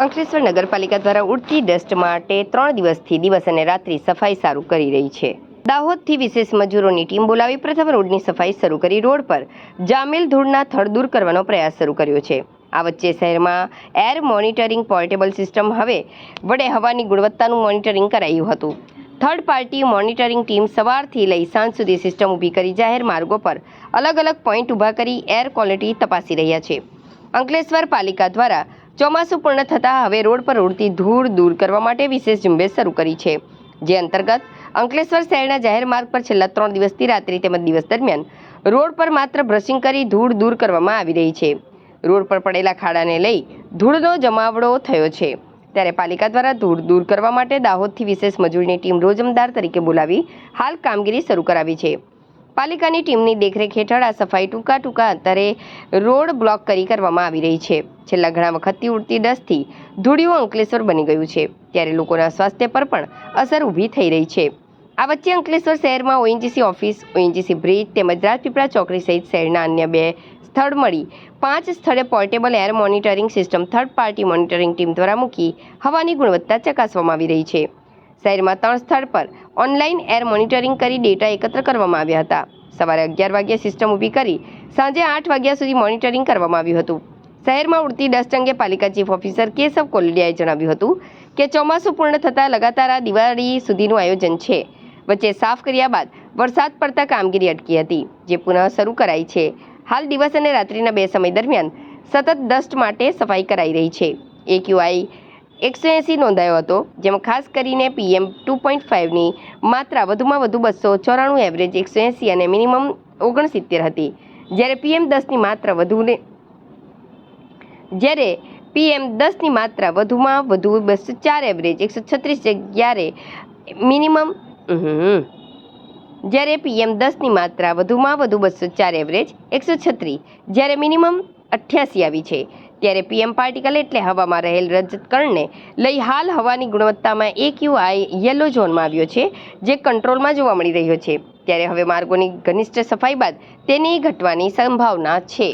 અંકલેશ્વર નગરપાલિકા દ્વારા ઉડતી ડસ્ટ માટે ત્રણ દિવસથી દિવસ અને રાત્રિ સફાઈ સારું કરી રહી છે. દાહોદથી વિશેષ મજૂરોની ટીમ બોલાવી પ્રથમ રોડની સફાઈ શરૂ કરી રોડ પર જામેલ ધૂળના થડ દૂર કરવાનો પ્રયાસ શરૂ કર્યો છે. આ વચ્ચે શહેરમાં એર મોનિટરિંગ પોર્ટેબલ સિસ્ટમ હવે વડે હવાની ગુણવત્તાનું મોનિટરિંગ કરાયું હતું. થર્ડ પાર્ટી મોનિટરિંગ ટીમ સવારથી લઈ સાંજ સુધી સિસ્ટમ ઊભી કરી જાહેર માર્ગો પર અલગ અલગ પોઈન્ટ ઊભા કરી એર ક્વોલિટી તપાસી રહ્યા છે. અંકલેશ્વર પાલિકા દ્વારા ચોમાસું પૂર્ણ થતાં હવે રોડ પર ઉડતી ધૂળ દૂર કરવા માટે વિશેષ ઝુંબેશ શરૂ કરી છે. જે અંતર્ગત અંકલેશ્વર શહેરના જાહેર માર્ગ પર છેલ્લા ત્રણ દિવસથી રાત્રિ તેમજ દિવસ દરમિયાન રોડ પર માત્ર બ્રશિંગ કરી ધૂળ દૂર કરવામાં આવી રહી છે. રોડ પર પડેલા ખાડાને લઈ ધૂળનો જમાવડો થયો છે. ત્યારે પાલિકા દ્વારા ધૂળ દૂર કરવા માટે દાહોદથી વિશેષ મજૂરની ટીમ રોજમદાર તરીકે બોલાવી હાલ કામગીરી શરૂ કરાવી છે. પાલિકાની ટીમની દેખરેખ હેઠળ આ સફાઈ ટૂંકા ટૂંકા અંતરે રોડ બ્લોક કરી કરવામાં આવી રહી છે. છેલ્લા ઘણા વખતથી ઉડતી ડસ્ટથી ધૂળિયું અંકલેશ્વર બની ગયું છે. ત્યારે લોકોના સ્વાસ્થ્ય પર પણ અસર ઊભી થઈ રહી છે. આ વચ્ચે અંકલેશ્વર શહેરમાં ઓએનજીસી ઓફિસ, ઓએનજીસી બ્રિજ તેમજ રાજપીપળા ચોકડી સહિત શહેરના અન્ય બે સ્થળ મળી. પાંચ સ્થળે portable air monitoring system, third party monitoring team દ્વારા મૂકી હવાની ગુણવત્તા ચકાસવામાં આવી રહી છે. શહેરમાં ત્રણ સ્થળ પર ઓનલાઈન એર મોનિટરિંગ કરી ડેટા એકત્ર કરવામાં આવ્યા હતા. સવારે અગિયાર વાગ્યે સિસ્ટમ ઊભી કરી સાંજે આઠ વાગ્યા સુધી મોનિટરિંગ કરવામાં આવ્યું હતું. શહેરમાં ઉડતી ડસ્ટ અંગે પાલિકા ચીફ ઓફિસર કેશવ કોલડિયાએ જણાવ્યું હતું કે ચોમાસું પૂર્ણ થતાં લગાતાર દિવાળી સુધીનું આયોજન છે. વચ્ચે સાફ કર્યા બાદ વરસાદ પડતા કામગીરી અટકી હતી, જે પુનઃ શરૂ કરાઈ છે. હાલ દિવસ અને રાત્રિના બે સમય દરમિયાન સતત ડસ્ટ માટે સફાઈ કરાઈ રહી છે. એક્યુઆઈ એકસો એંસી નોંધાયો હતો, જેમાં ખાસ કરીને પીએમ ટુ પોઈન્ટ ફાઇવની માત્રા વધુમાં વધુ બસો ચોરાણું એવરેજ એકસો એંસી અને મિનિમમ ઓગણસિત્તેર હતી જ્યારે પીએમ દસની માત્રા વધુને જ્યારે પીએમ દસની માત્રા વધુમાં વધુ બસો ચાર એવરેજ એકસો છત્રીસ જ્યારે મિનિમમ. જ્યારે પીએમ દસની માત્રા વધુમાં વધુ બસો ચાર એવરેજ એકસો છત્રીસ, જ્યારે મિનિમમ અઠ્યાસી આવી છે ત્યારે પીએમ પાર્ટિકલ એટલે હવામાં રહેલ રજત કણને લઈ હાલ હવાની ગુણવત્તામાં એક યુઆઈ યલો ઝોનમાં આવ્યો છે, જે કંટ્રોલમાં જોવા મળી રહ્યો છે. ત્યારે હવે માર્ગોની ઘનિષ્ઠ સફાઈ બાદ તેની ઘટવાની સંભાવના છે.